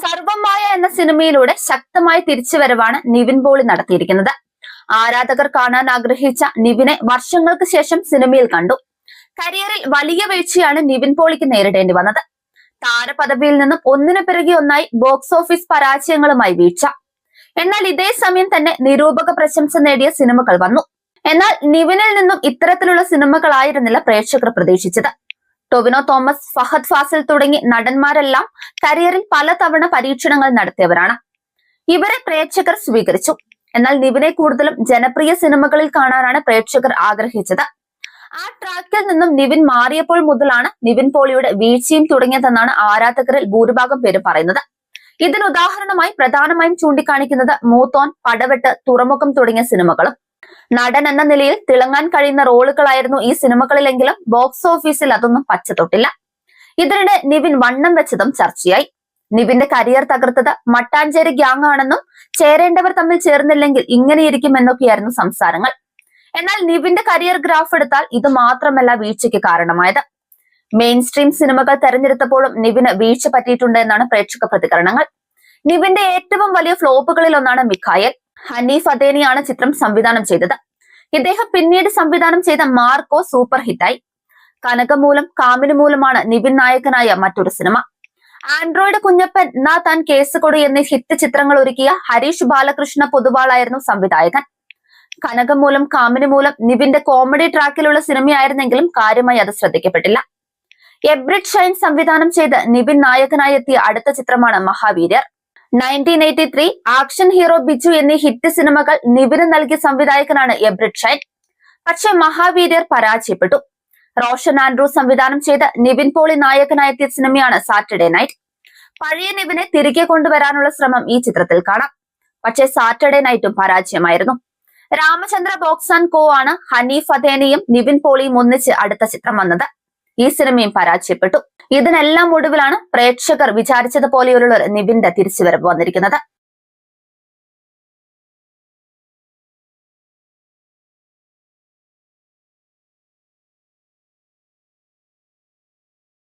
സർവമായ എന്ന സിനിമയിലൂടെ ശക്തമായ തിരിച്ചുവരവാണ് നിവിൻ പോളി നടത്തിയിരിക്കുന്നത്. ആരാധകർ കാണാൻ ആഗ്രഹിച്ച നിവിനെ വർഷങ്ങൾക്ക് ശേഷം സിനിമയിൽ കണ്ടു. കരിയറിൽ വലിയ വീഴ്ചയാണ് നിവിൻ പോളിക്ക് നേരിടേണ്ടി വന്നത്. താരപദവിയിൽ നിന്നും ഒന്നിനു പിറകെ ഒന്നായി ബോക്സ് ഓഫീസ് പരാജയങ്ങളുമായി വീഴ്ച. എന്നാൽ ഇതേ സമയം തന്നെ നിരൂപക പ്രശംസ നേടിയ സിനിമകൾ വന്നു. എന്നാൽ നിവിനിൽ നിന്നും ഇത്തരത്തിലുള്ള സിനിമകളായിരുന്നില്ല പ്രേക്ഷകർ പ്രതീക്ഷിച്ചത്. ടൊവിനോ തോമസ് ഫഹദ് ഫാസിൽ തുടങ്ങി നടന്മാരെല്ലാം കരിയറിൽ പലതവണ പരീക്ഷണങ്ങൾ നടത്തിയവരാണ്. ഇവരെ പ്രേക്ഷകർ സ്വീകരിച്ചു. എന്നാൽ നിവിനെ കൂടുതലും ജനപ്രിയ സിനിമകളിൽ കാണാനാണ് പ്രേക്ഷകർ ആഗ്രഹിച്ചത്. ആ ട്രാക്കിൽ നിന്നും നിവിൻ മാറിയപ്പോൾ മുതലാണ് നിവിൻ പോളിയുടെ വീഴ്ചയും തുടങ്ങിയതെന്നാണ് ആരാധകരിൽ ഭൂരിഭാഗം പേര് പറയുന്നത്. ഇതിന് ഉദാഹരണമായി പ്രധാനമായും ചൂണ്ടിക്കാണിക്കുന്നത് മൂത്തോൻ പടവെട്ട് തുറമുഖം തുടങ്ങിയ സിനിമകളും. നടൻ എന്ന നിലയിൽ തിളങ്ങാൻ കഴിയുന്ന റോളുകളായിരുന്നു ഈ സിനിമകളിലെങ്കിലും ബോക്സ് ഓഫീസിൽ അതൊന്നും പച്ചതൊട്ടില്ല. ഇതിനിടെ നിവിൻ വണ്ണം വെച്ചതും ചർച്ചയായി. നിവിന്റെ കരിയർ തകർത്തത് മട്ടാഞ്ചേരി ഗ്യാങ് ആണെന്നും ചേരേണ്ടവർ തമ്മിൽ ചേർന്നില്ലെങ്കിൽ ഇങ്ങനെയിരിക്കും എന്നൊക്കെയായിരുന്നു സംസാരങ്ങൾ. എന്നാൽ നിവിന്റെ കരിയർ ഗ്രാഫ് എടുത്താൽ ഇത് മാത്രമല്ല വീഴ്ചയ്ക്ക് കാരണമായത്. മെയിൻ സ്ട്രീം സിനിമകൾ തെരഞ്ഞെടുത്തപ്പോഴും നിവിന് വീഴ്ച പറ്റിയിട്ടുണ്ട് എന്നാണ് പ്രേക്ഷക പ്രതികരണങ്ങൾ. നിവിന്റെ ഏറ്റവും വലിയ ഫ്ലോപ്പുകളിൽ ഒന്നാണ് മിഖായൽ. ഹനീഫ് അദേനിയാണ് ചിത്രം സംവിധാനം ചെയ്തത്. ഇദ്ദേഹം പിന്നീട് സംവിധാനം ചെയ്ത മാർക്കോ സൂപ്പർ ഹിറ്റായി. കനകമൂലം കാമിനു മൂലമാണ് നിവിൻ നായകനായ മറ്റൊരു സിനിമ. ആൻഡ്രോയിഡ് കുഞ്ഞപ്പൻ നാ താൻ കേസ് കൊടു എന്നീ ഹിറ്റ് ചിത്രങ്ങൾ ഒരുക്കിയ ഹരീഷ് ബാലകൃഷ്ണ പൊതുവാളായിരുന്നു സംവിധായകൻ. കനകമൂലം കാമിന് മൂലം നിവിന്റെ കോമഡി ട്രാക്കിലുള്ള സിനിമയായിരുന്നെങ്കിലും കാര്യമായി അത് ശ്രദ്ധിക്കപ്പെട്ടില്ല. എബ്രിഡ് ഷൈൻ സംവിധാനം ചെയ്ത് നിവിൻ നായകനായി എത്തിയ അടുത്ത ചിത്രമാണ് Mahaveeryar nineteen eighty three action hero Biju എന്നീ ഹിറ്റ് സിനിമകൾ നിവിന് നൽകിയ സംവിധായകനാണ് എബ്രിഡ് ഷൈൻ. പക്ഷെ മഹാവീര്യർ പരാജയപ്പെട്ടു. റോഷൻ ആൻഡ്രൂ സംവിധാനം ചെയ്ത നിവിൻ പോളി നായകനായെത്തിയ സിനിമയാണ് സാറ്റർഡേ നൈറ്റ്. പഴയ നിവിനെ തിരികെ കൊണ്ടുവരാനുള്ള ശ്രമം ഈ ചിത്രത്തിൽ കാണാം. പക്ഷേ സാറ്റർഡേ നൈറ്റും പരാജയമായിരുന്നു. രാമചന്ദ്ര ബോക്സ് ആൻഡ് കോ ആണ് ഹനീഫ് അദേനയും നിവിൻ പോളിയും ഒന്നിച്ച് അടുത്ത ചിത്രം വന്നത്. ഈ സിനിമയും പരാജയപ്പെട്ടു. ഇതിനെല്ലാം ഒടുവിലാണ് പ്രേക്ഷകർ വിചാരിച്ചതുപോലെയുള്ള ഒരു നിബിന്റെ തിരിച്ചുവരവ് വന്നിരിക്കുന്നത്.